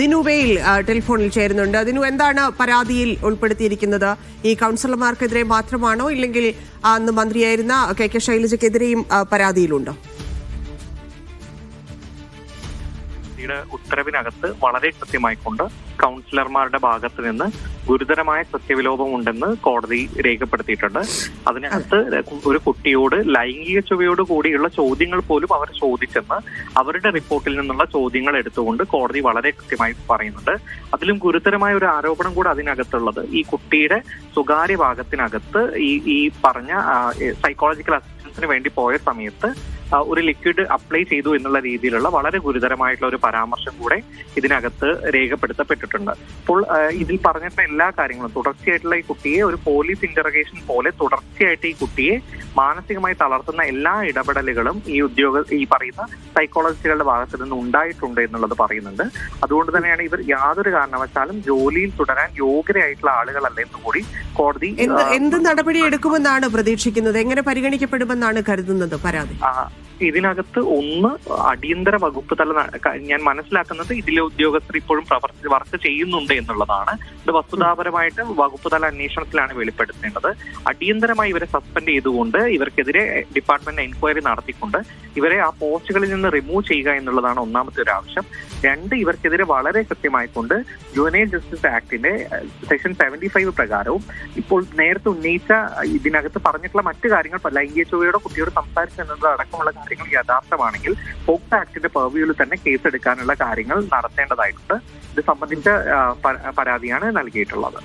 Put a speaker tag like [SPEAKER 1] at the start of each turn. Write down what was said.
[SPEAKER 1] ദിനു വെയിൽ ടെലിഫോണിൽ ചേരുന്നുണ്ട്. ദിനു എന്താണ് പരാതിയിൽ ഉൾപ്പെടുത്തിയിരിക്കുന്നത്? ഈ കൗൺസിലർമാർക്കെതിരെ മാത്രമാണോ? ഇല്ലെങ്കിൽ അന്ന് മന്ത്രിയായിരുന്ന കെ കെ ശൈലജയ്ക്കെതിരെയും പരാതിയിലുണ്ടോ?
[SPEAKER 2] കോടതിയുടെ ഉത്തരവിനകത്ത് വളരെ കൃത്യമായിക്കൊണ്ട് കൗൺസിലർമാരുടെ ഭാഗത്ത് നിന്ന് ഗുരുതരമായ സത്യവിലോപം ഉണ്ടെന്ന് കോടതി രേഖപ്പെടുത്തിയിട്ടുണ്ട്. അതിനകത്ത് ഒരു കുട്ടിയോട് ലൈംഗിക ചുവയോട് കൂടിയുള്ള ചോദ്യങ്ങൾ പോലും അവർ ചോദിച്ചെന്ന് അവരുടെ റിപ്പോർട്ടിൽ നിന്നുള്ള ചോദ്യങ്ങൾ എടുത്തുകൊണ്ട് കോടതി വളരെ കൃത്യമായി പറയുന്നുണ്ട്. അതിലും ഗുരുതരമായ ഒരു ആരോപണം കൂടെ അതിനകത്തുള്ളത്. ഈ കുട്ടിയുടെ സ്വകാര്യ ഭാഗത്തിനകത്ത് ഈ ഈ പറഞ്ഞ സൈക്കോളജിക്കൽ അസിസ്റ്റൻസിന് വേണ്ടി പോയ സമയത്ത് ഒരു ലിക്വിഡ് അപ്ലൈ ചെയ്തു എന്നുള്ള രീതിയിലുള്ള വളരെ ഗുരുതരമായിട്ടുള്ള ഒരു പരാമർശം കൂടെ ഇതിനകത്ത് രേഖപ്പെടുത്തപ്പെട്ടിട്ടുണ്ട്. അപ്പോൾ ഇതിൽ പറഞ്ഞിട്ടുള്ള എല്ലാ കാര്യങ്ങളും തുടർച്ചയായിട്ടുള്ള ഈ കുട്ടിയെ ഒരു പോലീസ് ഇന്ററഗേഷൻ പോലെ തുടർച്ചയായിട്ട് ഈ കുട്ടിയെ മാനസികമായി തളർത്തുന്ന എല്ലാ ഇടപെടലുകളും ഈ ഉദ്യോഗ ഈ പറയുന്ന സൈക്കോളജിസ്റ്റുകളുടെ ഭാഗത്ത് നിന്ന് ഉണ്ടായിട്ടുണ്ട് എന്നുള്ളത് പറയുന്നുണ്ട്. അതുകൊണ്ട് തന്നെയാണ് ഇവർ യാതൊരു കാരണവശാലും ജോലിയിൽ തുടരാൻ യോഗ്യരായിട്ടുള്ള ആളുകളല്ല എന്ന് കൂടി കോടതി
[SPEAKER 1] എന്ത് എന്ത് നടപടി എടുക്കുമെന്നാണ് പ്രതീക്ഷിക്കുന്നത്? എങ്ങനെ പരിഗണിക്കപ്പെടുമെന്നാണ് കരുതുന്നത് പരാതി?
[SPEAKER 2] ഇതിനകത്ത് ഒന്ന് അടിയന്തര വകുപ്പ് തല ഞാൻ മനസ്സിലാക്കുന്നത് ഇതിലെ ഉദ്യോഗസ്ഥർ ഇപ്പോഴും പ്രവർത്തി വർക്ക് ചെയ്യുന്നുണ്ട് എന്നുള്ളതാണ്. ഇത് വസ്തുതാപരമായിട്ട് വകുപ്പ് തല അന്വേഷണത്തിലാണ് വെളിപ്പെടുത്തേണ്ടത്. അടിയന്തരമായി ഇവരെ സസ്പെൻഡ് ചെയ്തുകൊണ്ട് ഇവർക്കെതിരെ ഡിപ്പാർട്ട്മെന്റ് എൻക്വയറി നടത്തിക്കൊണ്ട് ഇവരെ ആ പോസ്റ്റുകളിൽ നിന്ന് റിമൂവ് ചെയ്യുക എന്നുള്ളതാണ് ഒന്നാമത്തെ ഒരു ആവശ്യം. രണ്ട് ഇവർക്കെതിരെ വളരെ കൃത്യമായിക്കൊണ്ട് ജുവനൈൽ ജസ്റ്റിസ് ആക്ടിന്റെ സെക്ഷൻ സെവന്റി ഫൈവ് പ്രകാരവും ഇപ്പോൾ നേരത്തെ ഉന്നയിച്ച ഇതിനകത്ത് പറഞ്ഞിട്ടുള്ള മറ്റു കാര്യങ്ങൾ ലൈംഗിക ചൊവ്വയോടെ കുട്ടിയോട് സംസാരിച്ചു എന്നത് അടക്കമുള്ള കാര്യങ്ങൾ യഥാർത്ഥമാണെങ്കിൽ പോക്സോ ആക്ടിന്റെ പെർവ്യൂവിൽ തന്നെ കേസെടുക്കാനുള്ള കാര്യങ്ങൾ നടത്തേണ്ടതായിട്ടുണ്ട്. ഇത് സംബന്ധിച്ച പരാതിയാണ് നൽകിയിട്ടുള്ളത്.